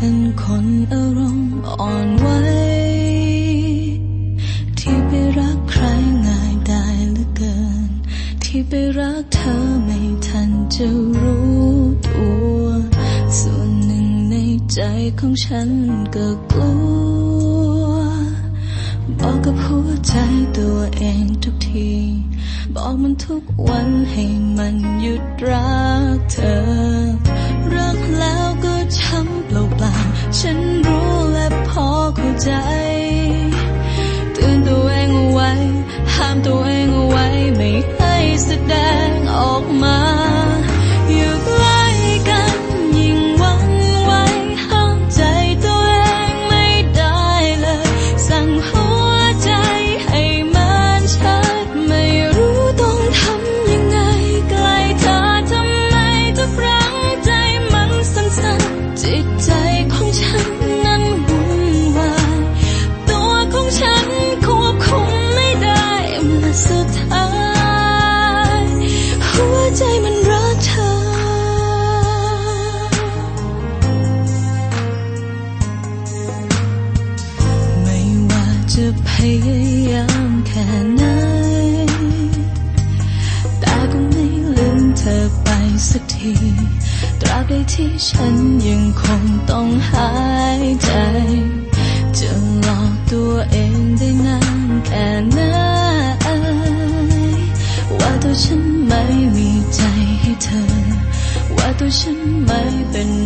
เป็นคนอารมณ์อ่อนไหวที่ไปรักใครง่ายได้เหลือเกิน ที่ไปรักเธอไม่ทันจะรู้ตัว ส่วนหนึ่งในใจของฉันก็กลัว บอกกับหัวใจตัวเองทุกที บอกมันทุกวันให้มันหยุดรักเธอ ใจเตือนตัวเองเอาไว้ ห้ามตัวเองเอาไว้ ไม่ให้แสดงออกมา จะพยายามแค่ไหน แต่ก็ไม่ลืมเธอไปสักที ตราบใดที่ฉันยังคงต้องหายใจ จะหลอกตัวเองได้นานแค่ไหน ว่าตัวฉันไม่มีใจให้เธอ ว่าตัวฉันไม่เป็น